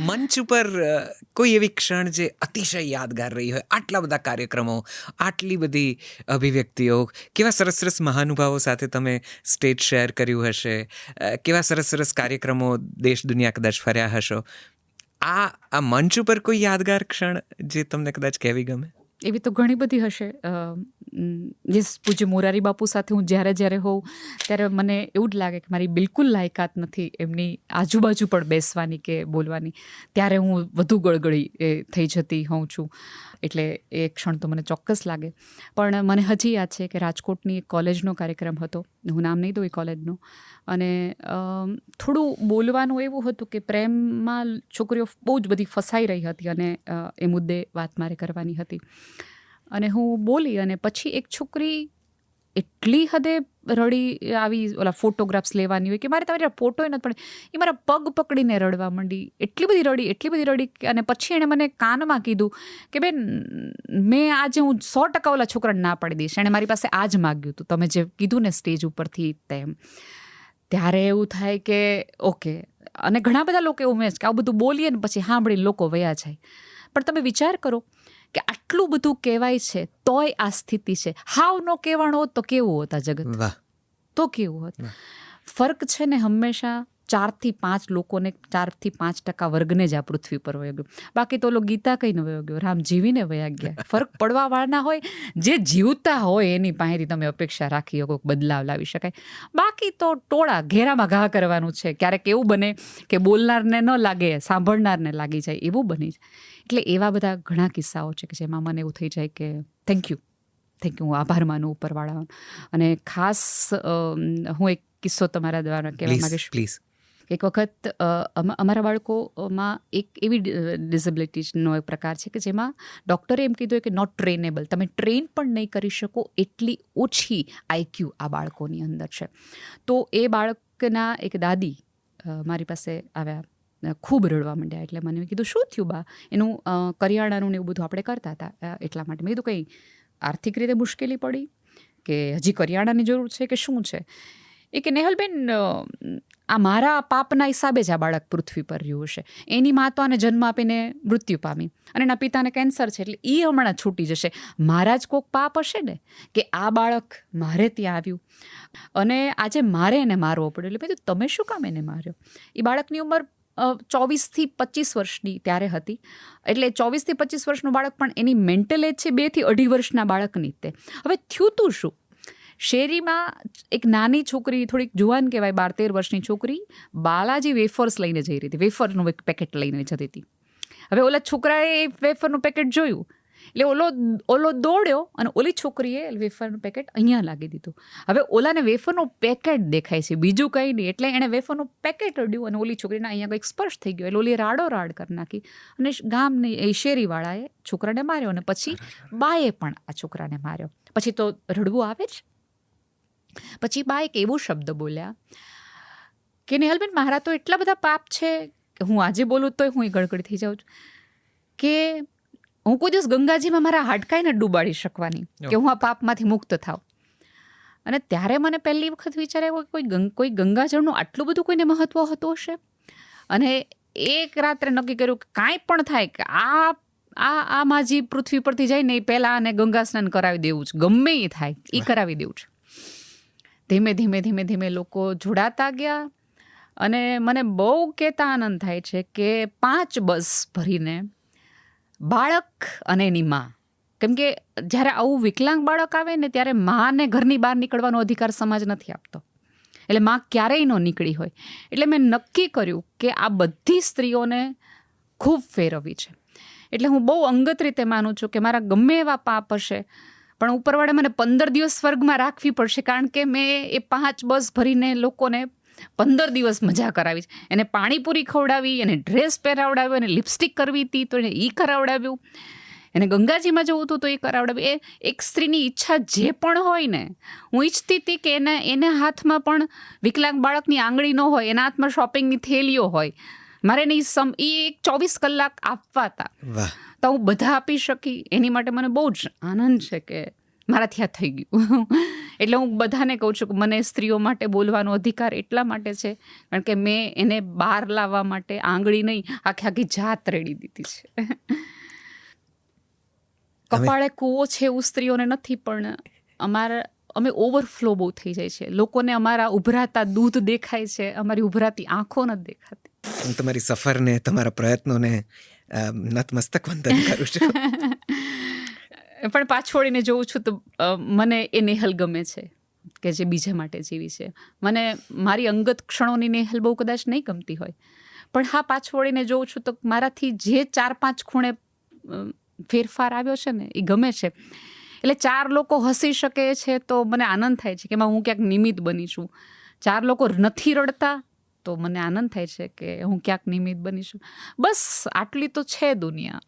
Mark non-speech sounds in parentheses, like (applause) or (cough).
મંચ ઉપર કોઈ એવી ક્ષણ જે અતિશય યાદગાર રહી હોય, આટલા બધા કાર્યક્રમો, આટલી બધી અભિવ્યક્તિઓ, કેવા સરસ સરસ મહાનુભાવો સાથે તમે સ્ટેજ શેર કર્યું હશે કેવા સરસ સરસ કાર્યક્રમો દેશ દુનિયા કદાચ ફર્યા હશો. આ આ મંચ ઉપર કોઈ યાદગાર ક્ષણ જે તમને કદાચ કહેવી ગમે? એવી તો ઘણી બધી હશે. જે પૂજ્ય મોરારી બાપુ સાથે હું જ્યારે જ્યારે હોઉં, ત્યારે મને એવું જ લાગે કે મારી બિલકુલ લાયકાત નથી એમની આજુબાજુ પણ બેસવાની કે બોલવાની. ત્યારે હું વધુ ગળગળી થઈ જતી હોઉં છું. એટલે એ ક્ષણ તો મને ચોક્કસ લાગે. પણ મને હજી યાદ છે કે રાજકોટની એક કોલેજનો કાર્યક્રમ હતો. હું નામ નહીં દઉં એ કોલેજનો. અને થોડું બોલવાનું એવું હતું કે પ્રેમમાં છોકરીઓ બહુ જ બધી ફસાઈ રહી હતી અને એ મુદ્દે વાત મારે કરવાની હતી. અને હું બોલી અને પછી એક છોકરી એટલી હદે રડી આવી, ઓલા ફોટોગ્રાફ્સ લેવાની હોય કે મારે તમારી ફોટો નથી પડે. એ મારા પગ પકડીને રડવા માંડી. એટલી બધી રડી, એટલી બધી રડી અને પછી એણે મને કાનમાં કીધું કે બેન, મેં આજે હું સો ટકા ઓલા છોકરાને ના પાડી દઈશ. એણે મારી પાસે આ જ માગ્યું હતું. તમે જે કીધું ને સ્ટેજ ઉપરથી તેમ. ત્યારે એવું થાય કે, ઓકે. અને ઘણા બધા લોકો એવું મેં કે આવું બધું બોલીએ ને પછી સાંભળીને લોકો વયા જાય. પણ તમે વિચાર કરો કે આટલું બધું કહેવાય છે તોય આ સ્થિતિ છે. હાવ નો કહેવાનો હોત તો કેવું હોત આ જગત? તો કેવું હોત? ફરક છે ને હંમેશા ચારથી પાંચ લોકોને ચારથી પાંચ ટકા વર્ગને જ આ પૃથ્વી પર વયો ગયો. બાકી તો ઓલો ગીતા કઈ ન વયો ગયો. રામ જીવીને વયા ગયા. ફરક પડવા વાળના હોય જે જીવતા હોય એની પાસેથી તમે અપેક્ષા રાખી શકો બદલાવ લાવી શકાય. બાકી તો ટોળા ઘેરામાં ઘા કરવાનું છે. ક્યારેક એવું બને કે બોલનારને ન લાગે સાંભળનારને લાગી જાય એવું બની જાય એટલે એવા બધા ઘણા કિસ્સાઓ છે કે જેમાં મને એવું થઈ જાય કે થેન્ક યુ થેન્ક યુ હું આભાર માનું ઉપરવાળાનો. અને ખાસ હું એક કિસ્સો તમારા દ્વારા કહેવા માંગીશ પ્લીઝ એક વખત અમારા બાળકોમાં એક એવી ડિસેબિલિટીનો એક પ્રકાર છે કે જેમાં ડૉક્ટરે એમ કીધું કે નોટ ટ્રેનેબલ તમે ટ્રેન પણ નહીં કરી શકો એટલી ઓછી આઈક્યુ આ બાળકોની અંદર છે. તો એ બાળકના એક દાદી મારી પાસે આવ્યા ખૂબ રડવા માંડ્યા. એટલે મને કીધું, શું થયું બા? એનું કરિયાણાનું ને એવું બધું આપણે કરતા હતા એટલા માટે. મેં કીધું, કંઈ આર્થિક રીતે મુશ્કેલી પડી? કે હજી કરિયાણાની જરૂર છે કે શું છે? એ કે, નેહલબેન આ મારા પાપના હિસાબે જ આ બાળક પૃથ્વી પર રહ્યું હશે. એની મા તો આને જન્મ આપીને મૃત્યુ પામી અને એના પિતાને કેન્સર છે, એટલે એ હમણાં છૂટી જશે. મારા જ કોક પાપ હશે ને કે આ બાળક મારે ત્યાં આવ્યું? અને આજે મારે એને મારવો પડ્યો, એટલે ભાઈ તમે શું કામ એને માર્યો? એ બાળકની ઉંમર ચોવીસથી પચીસ વર્ષની ત્યારે હતી. એટલે ચોવીસથી પચીસ વર્ષનું બાળક પણ એની મેન્ટલ એજ છે, બેથી અઢી વર્ષના બાળકની તે. હવે થયું તું શું? શેરીમાં એક નાની છોકરી થોડીક જુવાન કહેવાય બાર તેર વર્ષની છોકરી બાલાજી વેફર્સ લઈને જઈ રહી હતી. વેફરનું એક પેકેટ લઈને જતી હતી. હવે ઓલા છોકરાએ એ વેફરનું પેકેટ જોયું. એટલે ઓલો ઓલો દોડ્યો અને ઓલી છોકરીએ વેફરનું પેકેટ અહીંયા લાગી દીધું. હવે ઓલાને વેફરનું પેકેટ દેખાય છે. બીજું કંઈ નહીં. એટલે એણે વેફરનું પેકેટ અડ્યું અને ઓલી છોકરીને અહીંયા કંઈક સ્પર્શ થઈ ગયો. એટલે ઓલી રાડો રાડ કરી નાખી અને ગામની એ શેરીવાળાએ છોકરાને માર્યો અને પછી બાએ પણ આ છોકરાને માર્યો. પછી તો રડવું આવે જ. પછી બા એક એવો શબ્દ બોલ્યા કે નેહલબેન મારા તો એટલા બધા પાપ છે કે હું આજે બોલું તોય હું એ ગડગડ થઈ જાઉં છું. કે હું કોઈ દિવસ ગંગાજીમાં મારા હાડકાઈને ડૂબાડી શકવાની કે હું આ પાપમાંથી મુક્ત થાવ અને ત્યારે મને પહેલી વખત વિચાર આવ્યો કે કોઈ કોઈ ગંગાજળનું આટલું બધું કોઈને મહત્વ હતું હશે? અને એક રાત્રે નક્કી કર્યું કે કાંઈ પણ થાય કે આ આ આ માજી પૃથ્વી પરથી જાય ને એ પહેલાં આને ગંગા સ્નાન કરાવી દેવું છે. ગમે એ થાય એ કરાવી દેવું છે. ધીમે ધીમે ધીમે ધીમે લોકો જોડાતા ગયા અને મને બહુ કહેતા આનંદ થાય છે કે પાંચ બસ ભરીને બાળક અને એની માં. કેમ કે જ્યારે આવું વિકલાંગ બાળક આવે ને ત્યારે માને ઘરની બહાર નીકળવાનો અધિકાર સમાજ નથી આપતો. એટલે માં ક્યારેય ન નીકળી હોય. એટલે મેં નક્કી કર્યું કે આ બધી સ્ત્રીઓને ખૂબ ફેરવવી છે. એટલે હું બહુ અંગત રીતે માનું છું કે મારા ગમે એવા પાપ હશે પણ ઉપરવાળે મને પંદર દિવસ સ્વર્ગમાં રાખવી પડશે કારણ કે મેં એ પાંચ બસ ભરીને લોકોને પંદર દિવસ મજા કરાવી છે. એને પાણીપુરી ખવડાવી, એને ડ્રેસ પહેરાવડાવ્યો, એને લિપસ્ટિક કરવી હતી તો એને એ કરાવડાવ્યું. એને ગંગાજીમાં જવું હતું તો એ કરાવડાવ્યું. એ એક સ્ત્રીની ઈચ્છા જે પણ હોય ને, હું ઈચ્છતી હતી કે એને એને હાથમાં પણ વિકલાંગ બાળકની આંગળી ન હોય, એના હાથમાં શોપિંગની થેલીઓ હોય. મારે એને સમ એ એક ચોવીસ કલાક આપવા હતા. તો હું બધા આપી શકી એની માટે મને બહુ જ આનંદ છે કે મારાથી આ થઈ ગયું. (laughs) એટલે હું બધાને કહું છું કે મને સ્ત્રીઓ માટે બોલવાનો અધિકાર એટલા માટે છે કારણ કે મેં એને બહાર લાવવા માટે આંગળી નહીં આખી આખી જાત રેડી દીધી છે. (laughs) કપાળે કૂવો છે એવું સ્ત્રીઓને નથી પણ અમારા અમે ઓવરફ્લો બહુ થઈ જાય છે. લોકોને અમારા ઉભરાતા દૂધ દેખાય છે અમારી ઉભરાતી આંખો નથી દેખાતી. હું તમારી સફરને તમારા પ્રયત્નોને નતમસ્તક વંદન કરું છું. (laughs) પણ પાછોડીને જોઉં છું તો મને એ નેહલ ગમે છે કે જે બીજા માટે જીવી છે. મને મારી અંગત ક્ષણોની નેહલ બહુ કદાચ નહીં ગમતી હોય. પણ હા પાછોડીને જોઉં છું તો મારાથી જે ચાર પાંચ ખૂણે ફેરફાર આવ્યો છે ને એ ગમે છે. એટલે ચાર લોકો હસી શકે છે તો મને આનંદ થાય છે કે એમાં હું ક્યાંક નિમિત્ત બની છું. ચાર લોકો નથી રડતા તો મને આનંદ થાય છે કે હું ક્યાંક નિમિત્ત બની છું. બસ આટલી તો છે દુનિયા.